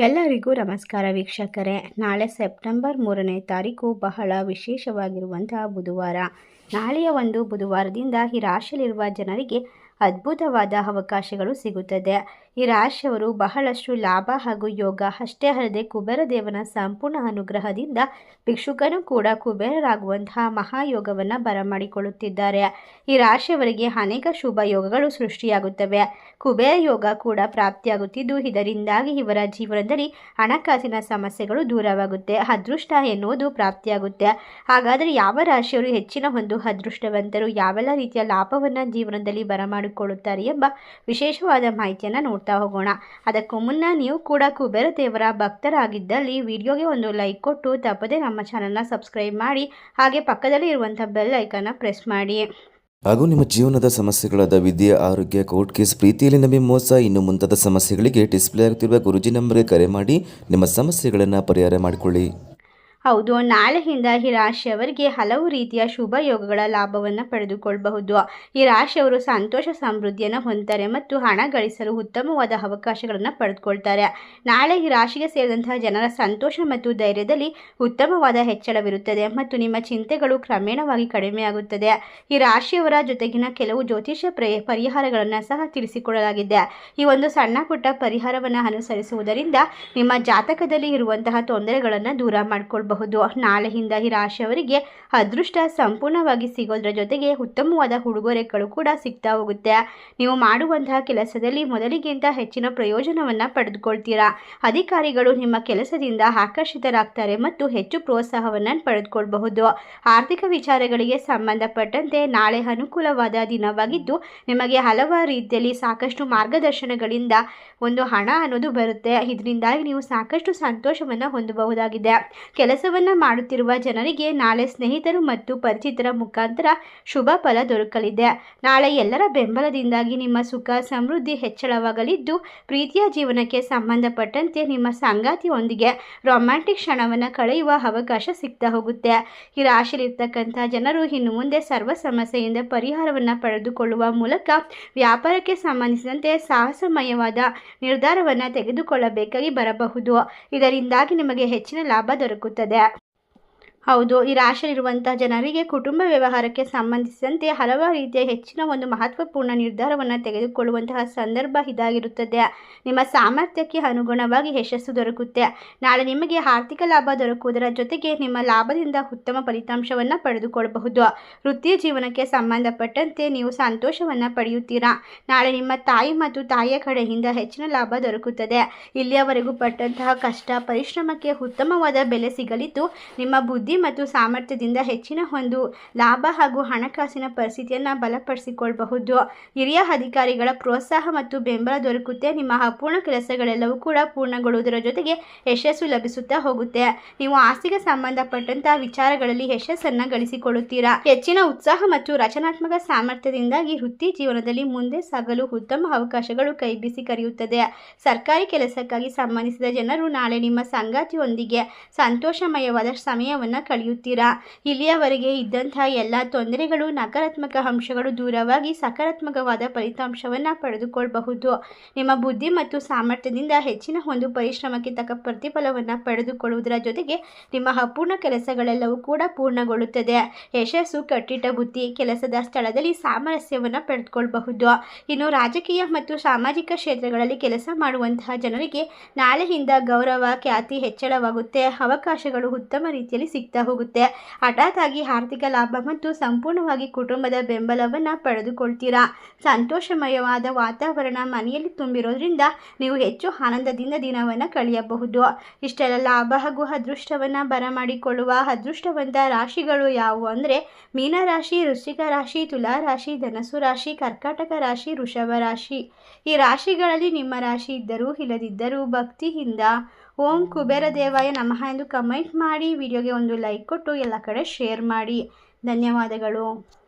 ಎಲ್ಲರಿಗೂ ನಮಸ್ಕಾರ ವೀಕ್ಷಕರೇ. ನಾಳೆ ಸೆಪ್ಟೆಂಬರ್ ಮೂರನೇ ತಾರೀಕು ಬಹಳ ವಿಶೇಷವಾಗಿರುವಂತಹ ಬುಧವಾರ. ನಾಳೆಯ ಒಂದು ಬುಧವಾರದಿಂದ ಈ ರಾಶಿಯಲ್ಲಿರುವ ಜನರಿಗೆ ಅದ್ಭುತವಾದ ಅವಕಾಶಗಳು ಸಿಗುತ್ತದೆ. ಈ ರಾಶಿಯವರು ಬಹಳಷ್ಟು ಲಾಭ ಹಾಗೂ ಯೋಗ, ಅಷ್ಟೇ ಅಲ್ಲದೆ ಕುಬೇರ ದೇವನ ಸಂಪೂರ್ಣ ಅನುಗ್ರಹದಿಂದ ಭಿಕ್ಷುಕನು ಕೂಡ ಕುಬೇರರಾಗುವಂತಹ ಮಹಾಯೋಗವನ್ನು ಬರಮಾಡಿಕೊಳ್ಳುತ್ತಿದ್ದಾರೆ. ಈ ರಾಶಿಯವರಿಗೆ ಅನೇಕ ಶುಭ ಯೋಗಗಳು ಸೃಷ್ಟಿಯಾಗುತ್ತವೆ. ಕುಬೇರ ಯೋಗ ಕೂಡ ಪ್ರಾಪ್ತಿಯಾಗುತ್ತಿದ್ದು, ಇದರಿಂದಾಗಿ ಇವರ ಜೀವನದಲ್ಲಿ ಹಣಕಾಸಿನ ಸಮಸ್ಯೆಗಳು ದೂರವಾಗುತ್ತೆ. ಅದೃಷ್ಟ ಎನ್ನುವುದು ಪ್ರಾಪ್ತಿಯಾಗುತ್ತೆ. ಹಾಗಾದರೆ ಯಾವ ರಾಶಿಯವರು ಹೆಚ್ಚಿನ ಒಂದು ಅದೃಷ್ಟವಂತರು? ಯಾವೆಲ್ಲ ರೀತಿಯ ಲಾಭವನ್ನು ಜೀವನದಲ್ಲಿ ಬರಮಾಡಿಕೊಳ್ಳುತ್ತಾರೆ ಎಂಬ ವಿಶೇಷವಾದ ಮಾಹಿತಿಯನ್ನು ನೋಡ್ತಾ ಹೋಗೋಣ. ಅದಕ್ಕೂ ಮುನ್ನ ನೀವು ಕೂಡ ಕುಬೇರ ದೇವರ ಭಕ್ತರಾಗಿದ್ದಲ್ಲಿ ವಿಡಿಯೋಗೆ ಒಂದು ಲೈಕ್ ಕೊಟ್ಟು ತಪ್ಪದೆ ನಮ್ಮ ಚಾನಲ್ನ ಸಬ್ಸ್ಕ್ರೈಬ್ ಮಾಡಿ, ಹಾಗೆ ಪಕ್ಕದಲ್ಲಿ ಇರುವಂಥ ಬೆಲ್ ಐಕನ್ನ ಪ್ರೆಸ್ ಮಾಡಿ. ಹಾಗೂ ನಿಮ್ಮ ಜೀವನದ ಸಮಸ್ಯೆಗಳಾದ ವಿದ್ಯೆ, ಆರೋಗ್ಯ ಕೋರ್ಟ್ ಕೇಸ್ ಪ್ರೀತಿಯಲ್ಲಿ ನಂಬಿ ಮೋಸ, ಇನ್ನು ಮುಂತಾದ ಸಮಸ್ಯೆಗಳಿಗೆ ಡಿಸ್ಪ್ಲೇ ಆಗುತ್ತಿರುವ ಗುರುಜಿ ನಂಬರ್ಗೆ ಕರೆ ಮಾಡಿ ನಿಮ್ಮ ಸಮಸ್ಯೆಗಳನ್ನು ಪರಿಹಾರ ಮಾಡಿಕೊಳ್ಳಿ. ಹೌದು, ನಾಳೆಯಿಂದ ಈ ರಾಶಿಯವರಿಗೆ ಹಲವು ರೀತಿಯ ಶುಭ ಯೋಗಗಳ ಲಾಭವನ್ನು ಪಡೆದುಕೊಳ್ಳಬಹುದು ಈ ರಾಶಿಯವರು ಸಂತೋಷ ಸಮೃದ್ಧಿಯನ್ನು ಹೊಂದ್ತಾರೆ ಮತ್ತು ಹಣ ಗಳಿಸಲು ಉತ್ತಮವಾದ ಅವಕಾಶಗಳನ್ನು ಪಡೆದುಕೊಳ್ತಾರೆ. ನಾಳೆ ಈ ರಾಶಿಗೆ ಸೇರಿದಂತಹ ಜನರ ಸಂತೋಷ ಮತ್ತು ಧೈರ್ಯದಲ್ಲಿ ಉತ್ತಮವಾದ ಹೆಚ್ಚಳವಿರುತ್ತದೆ ಮತ್ತು ನಿಮ್ಮ ಚಿಂತೆಗಳು ಕ್ರಮೇಣವಾಗಿ ಕಡಿಮೆಯಾಗುತ್ತದೆ. ಈ ರಾಶಿಯವರ ಜೊತೆಗಿನ ಕೆಲವು ಜ್ಯೋತಿಷ್ಯ ಪ್ರ ಪರಿಹಾರಗಳನ್ನು ಸಹ ತಿಳಿಸಿಕೊಡಲಾಗಿದೆ. ಈ ಒಂದು ಸಣ್ಣ ಪುಟ್ಟ ಪರಿಹಾರವನ್ನು ಅನುಸರಿಸುವುದರಿಂದ ನಿಮ್ಮ ಜಾತಕದಲ್ಲಿ ಇರುವಂತಹ ತೊಂದರೆಗಳನ್ನು ದೂರ ಮಾಡಿಕೊಳ್ಬಹುದು. ನಾಳೆಯಿಂದ ಈ ರಾಶಿಯವರಿಗೆ ಅದೃಷ್ಟ ಸಂಪೂರ್ಣವಾಗಿ ಸಿಗೋದ್ರ ಜೊತೆಗೆ ಉತ್ತಮವಾದ ಉಡುಗೊರೆಗಳು ಕೂಡ ಸಿಗ್ತಾ ಹೋಗುತ್ತೆ. ನೀವು ಮಾಡುವಂತಹ ಕೆಲಸದಲ್ಲಿ ಮೊದಲಿಗಿಂತ ಹೆಚ್ಚಿನ ಪ್ರಯೋಜನವನ್ನು ಪಡೆದುಕೊಳ್ತೀರಾ? ಅಧಿಕಾರಿಗಳು ನಿಮ್ಮ ಕೆಲಸದಿಂದ ಆಕರ್ಷಿತರಾಗ್ತಾರೆ ಮತ್ತು ಹೆಚ್ಚು ಪ್ರೋತ್ಸಾಹವನ್ನು ಪಡೆದುಕೊಳ್ಬಹುದು. ಆರ್ಥಿಕ ವಿಚಾರಗಳಿಗೆ ಸಂಬಂಧಪಟ್ಟಂತೆ ನಾಳೆ ಅನುಕೂಲವಾದ ದಿನವಾಗಿದ್ದು, ನಿಮಗೆ ಹಲವಾರು ರೀತಿಯಲ್ಲಿ ಸಾಕಷ್ಟು ಮಾರ್ಗದರ್ಶನಗಳಿಂದ ಒಂದು ಹಣ ಅನ್ನೋದು ಬರುತ್ತೆ. ಇದರಿಂದಾಗಿ ನೀವು ಸಾಕಷ್ಟು ಸಂತೋಷವನ್ನು ಹೊಂದಬಹುದಾಗಿದೆ. ಕೆಲಸವನ್ನು ಮಾಡುತ್ತಿರುವ ಜನರಿಗೆ ನಾಳೆ ಸ್ನೇಹಿತರು ಮತ್ತು ಪರಿಚಿತರ ಮುಖಾಂತರ ಶುಭ ಫಲ ದೊರಕಲಿದೆ. ನಾಳೆ ಎಲ್ಲರ ಬೆಂಬಲದಿಂದಾಗಿ ನಿಮ್ಮ ಸುಖ, ಸಮೃದ್ಧಿ ಹೆಚ್ಚಳವಾಗಲಿದ್ದು, ಪ್ರೀತಿಯ ಜೀವನಕ್ಕೆ ಸಂಬಂಧಪಟ್ಟಂತೆ ನಿಮ್ಮ ಸಂಗಾತಿಯೊಂದಿಗೆ ರೊಮ್ಯಾಂಟಿಕ್ ಕ್ಷಣವನ್ನು ಕಳೆಯುವ ಅವಕಾಶ ಸಿಗ್ತಾ ಹೋಗುತ್ತೆ. ಈ ರಾಶಿಯಲ್ಲಿರ್ತಕ್ಕಂಥ ಜನರು ಇನ್ನು ಮುಂದೆ ಸರ್ವ ಸಮಸ್ಯೆಯಿಂದ ಪರಿಹಾರವನ್ನು ಪಡೆದುಕೊಳ್ಳುವ ಮೂಲಕ ವ್ಯಾಪಾರಕ್ಕೆ ಸಂಬಂಧಿಸಿದಂತೆ ಸಾಹಸಮಯವಾದ ನಿರ್ಧಾರವನ್ನು ತೆಗೆದುಕೊಳ್ಳಬೇಕಾಗಿ ಬರಬಹುದು. ಇದರಿಂದಾಗಿ ನಿಮಗೆ ಹೆಚ್ಚಿನ ಲಾಭ ದೊರಕುತ್ತದೆ. that ಹೌದು, ಈ ರಾಶಿಯಲ್ಲಿರುವಂಥ ಜನರಿಗೆ ಕುಟುಂಬ ವ್ಯವಹಾರಕ್ಕೆ ಸಂಬಂಧಿಸಿದಂತೆ ಹಲವಾರು ರೀತಿಯ ಹೆಚ್ಚಿನ ಒಂದು ಮಹತ್ವಪೂರ್ಣ ನಿರ್ಧಾರವನ್ನು ತೆಗೆದುಕೊಳ್ಳುವಂತಹ ಸಂದರ್ಭ ಇದಾಗಿರುತ್ತದೆ. ನಿಮ್ಮ ಸಾಮರ್ಥ್ಯಕ್ಕೆ ಅನುಗುಣವಾಗಿ ಯಶಸ್ಸು ದೊರಕುತ್ತೆ. ನಾಳೆ ನಿಮಗೆ ಆರ್ಥಿಕ ಲಾಭ ದೊರಕುವುದರ ಜೊತೆಗೆ ನಿಮ್ಮ ಲಾಭದಿಂದ ಉತ್ತಮ ಫಲಿತಾಂಶವನ್ನು ಪಡೆದುಕೊಳ್ಳಬಹುದು. ವೃತ್ತಿ ಜೀವನಕ್ಕೆ ಸಂಬಂಧಪಟ್ಟಂತೆ ನೀವು ಸಂತೋಷವನ್ನು ಪಡೆಯುತ್ತೀರಾ? ನಾಳೆ ನಿಮ್ಮ ತಾಯಿ ಮತ್ತು ತಾಯಿಯ ಕಡೆಯಿಂದ ಹೆಚ್ಚಿನ ಲಾಭ ದೊರಕುತ್ತದೆ. ಇಲ್ಲಿಯವರೆಗೂ ಪಟ್ಟಂತಹ ಕಷ್ಟ, ಪರಿಶ್ರಮಕ್ಕೆ ಉತ್ತಮವಾದ ಬೆಲೆ ಸಿಗಲಿದ್ದು, ನಿಮ್ಮ ಬುದ್ಧಿ ಮತ್ತು ಸಾಮರ್ಥ್ಯದಿಂದ ಹೆಚ್ಚಿನ ಒಂದು ಲಾಭ ಹಾಗೂ ಹಣಕಾಸಿನ ಪರಿಸ್ಥಿತಿಯನ್ನು ಬಲಪಡಿಸಿಕೊಳ್ಳಬಹುದು ಹಿರಿಯ ಅಧಿಕಾರಿಗಳ ಪ್ರೋತ್ಸಾಹ ಮತ್ತು ಬೆಂಬಲ ದೊರಕುತ್ತೆ. ನಿಮ್ಮ ಅಪೂರ್ಣ ಕೆಲಸಗಳೆಲ್ಲವೂ ಕೂಡ ಪೂರ್ಣಗೊಳ್ಳುವುದರ ಜೊತೆಗೆ ಯಶಸ್ಸು ಲಭಿಸುತ್ತಾ ಹೋಗುತ್ತೆ. ನೀವು ಆಸ್ತಿಗೆ ಸಂಬಂಧಪಟ್ಟಂತಹ ವಿಚಾರಗಳಲ್ಲಿ ಯಶಸ್ಸನ್ನು ಗಳಿಸಿಕೊಳ್ಳುತ್ತೀರಾ? ಹೆಚ್ಚಿನ ಉತ್ಸಾಹ ಮತ್ತು ರಚನಾತ್ಮಕ ಸಾಮರ್ಥ್ಯದಿಂದಾಗಿ ವೃತ್ತಿ ಜೀವನದಲ್ಲಿ ಮುಂದೆ ಸಾಗಲು ಉತ್ತಮ ಅವಕಾಶಗಳು ಕೈ ಬೀಸಿ ಕರೆಯುತ್ತದೆ. ಸರ್ಕಾರಿ ಕೆಲಸಕ್ಕಾಗಿ ಸಂಬಂಧಿಸಿದ ಜನರು ನಾಳೆ ನಿಮ್ಮ ಸಂಗಾತಿಯೊಂದಿಗೆ ಸಂತೋಷಮಯವಾದ ಸಮಯವನ್ನು ಕಳೆಯುತ್ತೀರಾ? ಇಲ್ಲಿಯವರೆಗೆ ಇದ್ದಂತಹ ಎಲ್ಲ ತೊಂದರೆಗಳು ನಕಾರಾತ್ಮಕ ಅಂಶಗಳು ದೂರವಾಗಿ ಸಕಾರಾತ್ಮಕವಾದ ಫಲಿತಾಂಶವನ್ನು ಪಡೆದುಕೊಳ್ಳಬಹುದು ನಿಮ್ಮ ಬುದ್ಧಿ ಮತ್ತು ಸಾಮರ್ಥ್ಯದಿಂದ ಹೆಚ್ಚಿನ ಒಂದು ಪರಿಶ್ರಮಕ್ಕೆ ತಕ್ಕ ಪ್ರತಿಫಲವನ್ನು ಪಡೆದುಕೊಳ್ಳುವುದರ ಜೊತೆಗೆ ನಿಮ್ಮ ಅಪೂರ್ಣ ಕೆಲಸಗಳೆಲ್ಲವೂ ಕೂಡ ಪೂರ್ಣಗೊಳ್ಳುತ್ತದೆ. ಯಶಸ್ಸು, ಕಟ್ಟಿಟ್ಟ ಬುದ್ಧಿ, ಕೆಲಸದ ಸ್ಥಳದಲ್ಲಿ ಸಾಮರಸ್ಯವನ್ನು ಪಡೆದುಕೊಳ್ಳಬಹುದು ಇನ್ನು ರಾಜಕೀಯ ಮತ್ತು ಸಾಮಾಜಿಕ ಕ್ಷೇತ್ರಗಳಲ್ಲಿ ಕೆಲಸ ಮಾಡುವಂತಹ ಜನರಿಗೆ ನಾಳೆಯಿಂದ ಗೌರವ, ಖ್ಯಾತಿ ಹೆಚ್ಚಳವಾಗುತ್ತೆ. ಅವಕಾಶಗಳು ಉತ್ತಮ ರೀತಿಯಲ್ಲಿ ಸಿಗ್ತಾ ಹೋಗುತ್ತೆ. ಹಠಾತ್ ಆಗಿ ಆರ್ಥಿಕ ಲಾಭ ಮತ್ತು ಸಂಪೂರ್ಣವಾಗಿ ಕುಟುಂಬದ ಬೆಂಬಲವನ್ನು ಪಡೆದುಕೊಳ್ತೀರಾ? ಸಂತೋಷಮಯವಾದ ವಾತಾವರಣ ಮನೆಯಲ್ಲಿ ತುಂಬಿರೋದ್ರಿಂದ ನೀವು ಹೆಚ್ಚು ಆನಂದದಿಂದ ದಿನವನ್ನು ಕಳೆಯಬಹುದು. ಇಷ್ಟೆಲ್ಲ ಲಾಭ ಹಾಗೂ ಅದೃಷ್ಟವನ್ನು ಬರಮಾಡಿಕೊಳ್ಳುವ ಅದೃಷ್ಟವಂತ ರಾಶಿಗಳು ಯಾವುವು ಅಂದರೆ ಮೀನರಾಶಿ, ವೃಶ್ಚಿಕ ರಾಶಿ, ತುಲಾ ರಾಶಿ ಧನಸು ರಾಶಿ, ಕರ್ಕಾಟಕ ರಾಶಿ, ವೃಷಭ ರಾಶಿ. ಈ ರಾಶಿಗಳಲ್ಲಿ ನಿಮ್ಮ ರಾಶಿ ಇದ್ದರೂ ಇಲ್ಲದಿದ್ದರೂ ಭಕ್ತಿಯಿಂದ ಓಂ ಕುಬೇರ ದೇವಾಯ ನಮಃ ಎಂದು ಕಮೆಂಟ್ ಮಾಡಿ, ವಿಡಿಯೋಗೆ ಒಂದು ಲೈಕ್ ಕೊಟ್ಟು ಎಲ್ಲ ಕಡೆ ಶೇರ್ ಮಾಡಿ. ಧನ್ಯವಾದಗಳು.